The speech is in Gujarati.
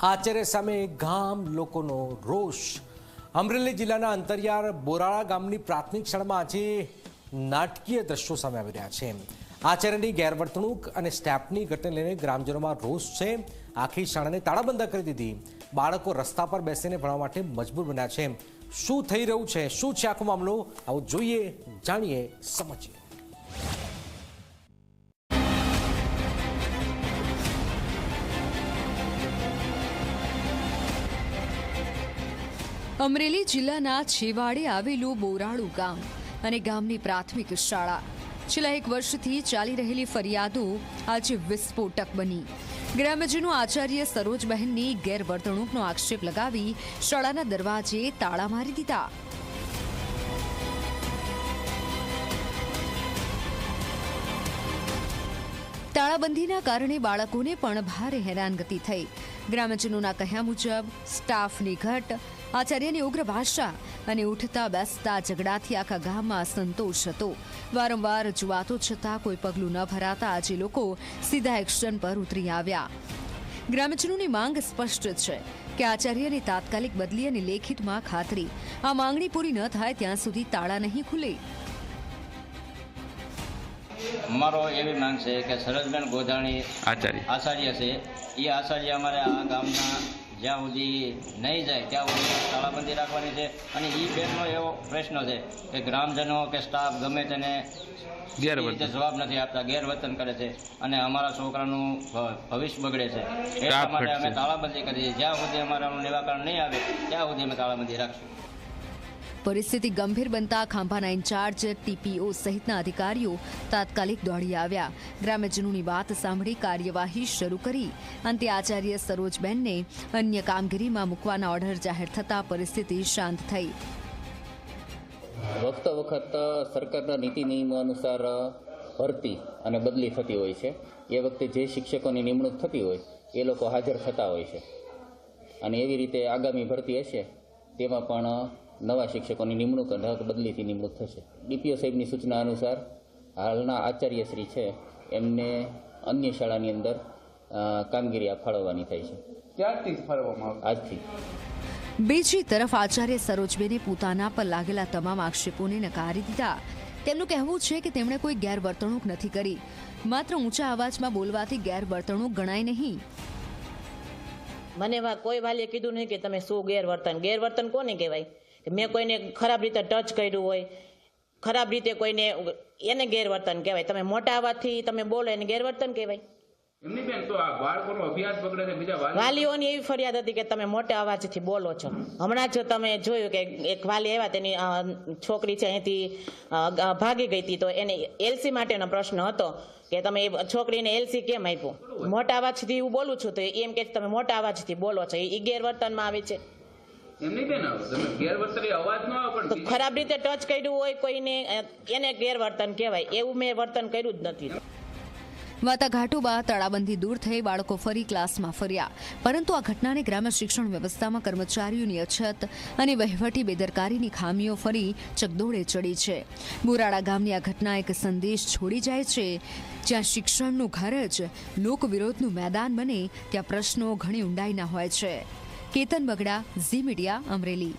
આચાર્ય સામે ગામ લોકોનો રોષ. અમરેલી જિલ્લાના અંતરિયાળ બોરાળા ગામની પ્રાથમિક શાળામાં આજે નાટકીય દ્રશ્યો સામે આવી રહ્યા છે. આચાર્યની ગેરવર્તણૂક અને સ્ટેપની ઘટને લઈને ગ્રામજનોમાં રોષ છે. આખી શાળાને તાળાબંધ કરી દીધી. બાળકો રસ્તા પર બેસીને ભણવા માટે મજબૂર બન્યા છે. શું થઈ રહ્યું છે? શું છે આખો મામલો? આવું જોઈએ, જાણીએ, સમજીએ. અમરેલી જિલ્લાના છેવાડે આવેલું બોરાળુ ગામ અને ગામની પ્રાથમિક શાળા. છેલ્લા એક વર્ષથી ચાલી રહેલી ફરિયાદો આજે વિસ્ફોટક બની. ગ્રામ્યજનો આચાર્ય સરોજબહેનની ગેરવર્તણૂકનો આક્ષેપ લગાવી શાળાના દરવાજે તાળા મારી દીધા. તાળાબંધીના કારણે બાળકોને પણ ભારે હેરાનગતિ થઈ. ગ્રામજનોના કહ્યા મુજબ, સ્ટાફની ઘટ આચાર્યની ઉગ્ર ભાષા અને ઉઠતા બેસતા ઝઘડાથી આખા ગામમાં અસંતોષ હતો. વારંવાર રજૂઆતો છતાં કોઈ પગલું ન ભરાતા આજે લોકો સીધા એક્શન પર ઉતરી આવ્યા. ગ્રામજનોની માંગ સ્પષ્ટ છે કે આચાર્યની તાત્કાલિક બદલી અને લેખિતમાં ખાતરી. આ માંગણી પૂરી ન થાય ત્યાં સુધી તાળા નહીં ખુલે. અમારો એવી માંગ છે કે સરસબેન ગોધાણી આચાર્ય. આચાર્ય છે. એ આચાર્ય અમારે આ ગામના જ્યાં સુધી નહીં જાય ત્યાં સુધી તાળાબંધી રાખવાની છે. અને એ બેનનો એવો પ્રશ્ન છે કે ગ્રામજનો કે સ્ટાફ ગમે તેને. રીતે જવાબ નથી આપતા ગેરવર્તન કરે છે. અને અમારા છોકરાનું ભવિષ્ય બગડે છે. એટલા માટે અમે તાળાબંધી કરીએ જ્યાં સુધી અમારાનું નિરાકરણ નહીં આવે ત્યાં સુધી અમે તાળાબંધી રાખશું. પરિસ્થિતિ ગંભીર બનતા ખાંભાના ઇન્ચાર્જ, ટીપીઓ સહિતના અધિકારીઓ તાત્કાલિક દોડી આવ્યા. ગ્રામ્યજનોની વાત સાંભળી કાર્યવાહી શરૂ કરી. અંતે આચાર્ય સરોજબેનને અન્ય કામગીરીમાં મૂકવાના ઓર્ડર જાહેર થતાં પરિસ્થિતિ શાંત થઈ. વખત વખત સરકારના નીતિ નિયમો અનુસાર ભરતી અને બદલી થતી હોય છે. એ વખતે જે શિક્ષકોની નિમણૂક થતી હોય, એ લોકો હાજર થતા હોય છે. અને એવી રીતે આગામી ભરતી હશે તેમાં પણ નવા શિક્ષકોની નિમણૂક અને બદલીથી નિમણૂક થશે. ડીપીઓ સાહેબની સૂચના અનુસાર હાલના આચાર્યશ્રી છે એમને અન્ય શાળાની અંદર કામગીરી આ ફાળવવાની થઈ છે. ક્યારથી ફાળવવામાં આજથી. બીજી તરફ આચાર્ય સરોજબેને પોતાના પર લાગેલા તમામ આક્ષેપોને નકારી દીધા. તેમનું કહેવું છે કે તેમણે કોઈ ગેરવર્તણૂક નથી કરી. માત્ર ઊંચા અવાજમાં બોલવાથી ગેરવર્તણૂક ગણાય નહીં. મને કોઈ વાલીએ કીધું નહીં કે તમે શું ગેરવર્તન ગેરવર્તન કોને કહેવાય? કે મેં કોઈને ખરાબ રીતે ટચ કર્યું હોય ખરાબ રીતે કોઈને એને ગેરવર્તન કહેવાય. તમે મોટા અવાજથી તમે બોલો એને ગેરવર્તન કહેવાય. વાલીઓની એવી ફરિયાદ હતી કે તમે મોટા અવાજથી બોલો છો. હમણાં જ તમે જોયું કે એક વાલી એવા તેની છોકરી છે અહીંથી ભાગી ગઈ હતી તો એને એલસી માટેનો પ્રશ્ન હતો. કે તમે છોકરીને એલસી કેમ આપ્યું? મોટા અવાજથી હું બોલું છું તો એમ કે તમે મોટા અવાજથી બોલો છો. એ ગેરવર્તનમાં આવે છે. તો ખરાબ રીતે ટચ કર્યું હોય કોઈને એને ગેરવર્તન કહેવાય. એવું મેં વર્તન કર્યું જ નથી. તળાબંધી તાળાબંધી દૂર થઈ બાળકો ફરી ક્લાસમાં ફર્યા. પરંતુ આ ઘટનાને ગ્રામ્ય શિક્ષણ વ્યવસ્થામાં કર્મચારીઓની અછત અને વહીવટી બેદરકારીની ખામીઓ ફરી ચકદોળે ચડી છે. બોરાળા ગામની આ ઘટના એક સંદેશ છોડી જાય છે. જ્યાં શિક્ષણનું ઘર જ લોકવિરોધનું મેદાન બને, ત્યાં પ્રશ્નો ઘણી ઊંડાઈના હોય છે. કેતન બગડા, ઝી મીડિયા, અમરેલી.